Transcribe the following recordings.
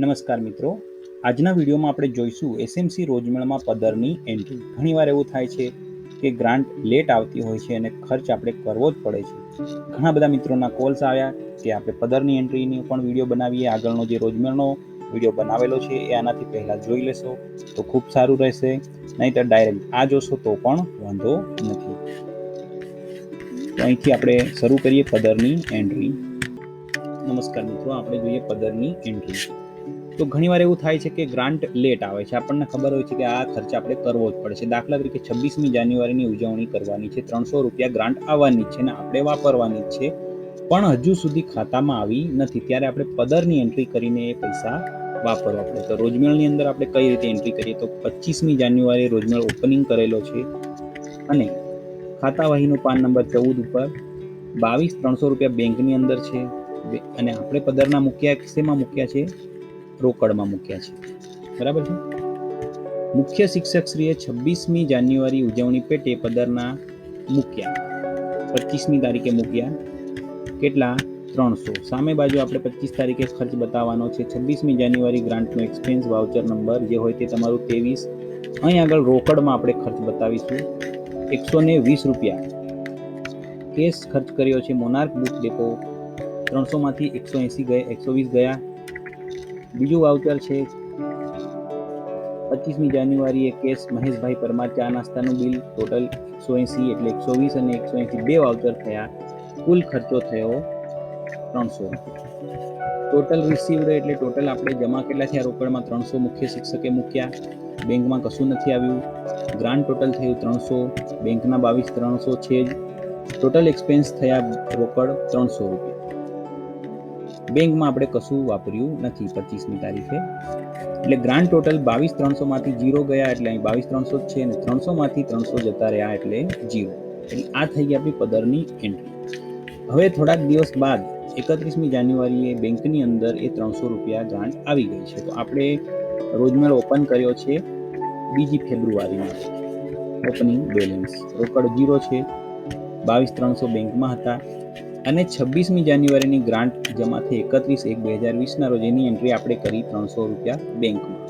નમસ્કાર મિત્રો. આજના વિડીયોમાં આપણે જોઈશું એસએમસી રોજમેળમાં પદરની એન્ટ્રી ઘણીવાર એવું થાય છે કે ગ્રાન્ટ લેટ આવતી હોય છે અને ખર્ચ આપણે કરવો જ પડે છે. ઘણા બધા મિત્રોના કોલ્સ આવ્યા કે આપણે પદરની એન્ટ્રીની પણ વીડિયો બનાવીએ. આગળનો જે રોજમેળનો વીડિયો બનાવેલો છે એ આનાથી પહેલાં જોઈ લેશો તો ખૂબ સારું રહેશે. નહીં તો ડાયરેક્ટ આ જોશો તો પણ વાંધો નથી. અહીંથી આપણે શરૂ કરીએ પદરની એન્ટ્રી નમસ્કાર મિત્રો, આપણે જોઈએ પદરની એન્ટ્રી તો ઘણીવાર એવું થાય છે કે ગ્રાન્ટ લેટ આવે છે. આપણને ખબર હોય છે કે આ ખર્ચ આપણે કરવો જ પડે છે દાખલા તરીકે છવ્વીસમી જાન્યુઆરીની ઉજવણી કરવાની છે. ત્રણસો રૂપિયા ગ્રાન્ટ આવવાની છે ને આપણે વાપરવાની જ છે. પણ હજુ સુધી ખાતામાં આવી નથી. ત્યારે આપણે પદરની એન્ટ્રી કરીને એ પૈસા વાપરવા પડે. તો રોજમેળની અંદર આપણે કઈ રીતે એન્ટ્રી કરીએ? તો પચીસમી જાન્યુઆરી રોજમેળ ઓપનિંગ કરેલો છે. અને ખાતાવાહીનો પાન નંબર ચૌદ ઉપર બાવીસ ત્રણસો રૂપિયા બેંકની અંદર છે. અને આપણે પદરના મૂક્યા શેમાં મૂક્યા છે. રોકડમાં મૂક્યા છે. બરાબર છે? મુખ્ય શિક્ષકશ્રીએ છવ્વીસમી જાન્યુઆરી ઉજવણી પેટે પદરના મૂક્યા. પચીસમી તારીખે મૂક્યા. કેટલા? ત્રણસો. સામે બાજુ આપણે પચીસ તારીખે ખર્ચ બતાવવાનો છે. છવ્વીસમી જાન્યુઆરી ગ્રાન્ટનો એક્સપેન્સ વાઉચર નંબર જે હોય તે તમારું ત્રેવીસ. અહીં આગળ રોકડમાં આપણે ખર્ચ બતાવીશું. એકસો ને વીસ રૂપિયા. કેસ ખર્ચ કર્યો છે મોનાર્ક બુક ડેપો. ત્રણસોમાંથી એકસો એંસી ગયા, એકસો વીસ ગયા. બીજું વાઉચર છે પચીસમી જાન્યુઆરીએ કેસ મહેશભાઈ પરમાર ચા નાસ્તાનું બિલ ટોટલ એકસો એંસી એટલે એકસો વીસ અને એકસો એંસી બે વાઉચર થયા. કુલ ખર્ચો થયો ત્રણસો. ટોટલ રિસીવડ એટલે ટોટલ આપણે જમા કેટલા થયા? રોકડમાં ત્રણસો મુખ્ય શિક્ષકે મૂક્યા. બેંકમાં કશું નથી આવ્યું. ગ્રાન્ટ ટોટલ થયું ત્રણસો. બેંકના બાવીસ ત્રણસો છે જ. ટોટલ એક્સપેન્સ થયા રોકડ ત્રણસો રૂપિયા. બેંકમાં આપણે કશું વાપર્યું નથી પચીસમી તારીખે. એટલે ગ્રાન્ડ ટોટલ બાવીસ ત્રણસોમાંથી જીરો ગયા એટલે અહીં બાવીસ ત્રણસો છે અને ત્રણસોમાંથી ત્રણસો જતા રહ્યા એટલે જીરો. એટલે આ થઈ ગઈ આપણી પદરની એન્ટ્રી હવે થોડાક દિવસ બાદ એકત્રીસમી જાન્યુઆરીએ બેંકની અંદર એ ત્રણસો રૂપિયા ગ્રાન્ટ આવી ગઈ છે. તો આપણે રોજમેળ ઓપન કર્યો છે બીજી ફેબ્રુઆરીમાં. ઓપનિંગ બેલેન્સ રોકડ જીરો છે. બાવીસ ત્રણસો બેંકમાં હતા. અને છવ્વીસમી જાન્યુઆરીની ગ્રાન્ટ જમાથી એકત્રીસ એક બે હજાર વીસના રોજ એની એન્ટ્રી આપણે કરી ત્રણસો રૂપિયા બેંકમાં.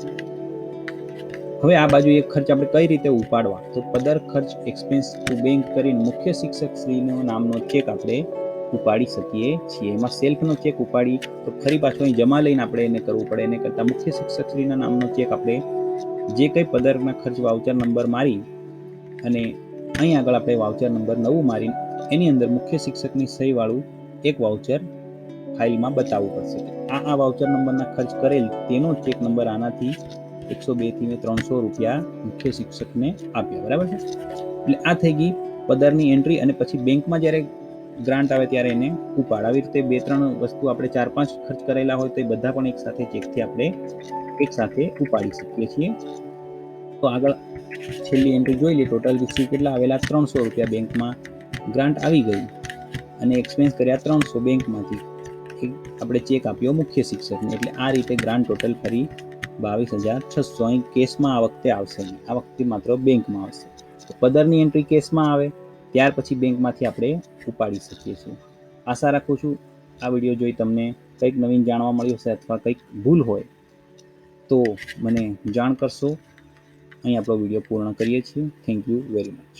હવે આ બાજુ એક ખર્ચ આપણે કઈ રીતે ઉપાડવા? તો પદર ખર્ચ એક્સપેન્સ ટુ બેંક કરીને મુખ્ય શિક્ષક શ્રીનો નામનો ચેક આપણે ઉપાડી શકીએ છીએ. એમાં સેલ્ફનો ચેક ઉપાડી તો ફરી પાછો અહીં જમા લઈને આપણે એને કરવું પડે. એને કરતાં મુખ્ય શિક્ષક શ્રીના નામનો ચેક આપણે જે કંઈ પદરના ખર્ચ વાઉચર નંબર મારી અને અહીં આગળ આપણે વાઉચર નંબર નવું મારી એની અંદર મુખ્ય શિક્ષકની સહીવાળું એક વાઉચર ફાઇલમાં બતાવવું પડશે. આ આ વાઉચર નંબરના ખર્ચ કરેલ તેનો ચેક નંબર આનાથી એકસો બેથી ને ત્રણસો રૂપિયા મુખ્ય શિક્ષકને આપ્યા. બરાબર છે? એટલે આ થઈ ગઈ પદરની એન્ટ્રી અને પછી બેંકમાં જ્યારે ગ્રાન્ટ આવે ત્યારે એને ઉપાડ આવી રીતે બે, ત્રણ વસ્તુ આપણે ચાર, પાંચ ખર્ચ કરેલા હોય તો એ બધા પણ એક સાથે ચેકથી આપણે એક સાથે ઉપાડી શકીએ છીએ. તો આગળ છેલ્લી એન્ટ્રી જોઈ લઈએ. ટોટલ રિસીવ કેટલા આવેલા? ત્રણસો રૂપિયા બેંકમાં ગ્રાન્ટ આવી ગઈ અને એક્સપેન્સ કર્યા ત્રણસો બેંકમાંથી. આપણે ચેક આપ્યો મુખ્ય શિક્ષકને, એટલે આ રીતે ગ્રાન્ટ ટોટલ ફરી બાવીસ હજાર છસો અહીં કેસમાં આ વખતે આવશે નહીં. આ વખતે માત્ર બેંકમાં આવશે. તો પદરની એન્ટ્રી કેસમાં આવે, ત્યાર પછી બેંકમાંથી આપણે ઉપાડી શકીએ છીએ. આશા રાખું છું આ વીડિયો જોઈ તમને કંઈક નવીન જાણવા મળ્યું હશે અથવા કંઈક ભૂલ હોય, તો મને જાણ કરશો. અહીં આપણો વીડિયો પૂર્ણ કરીએ છીએ. Thank you very much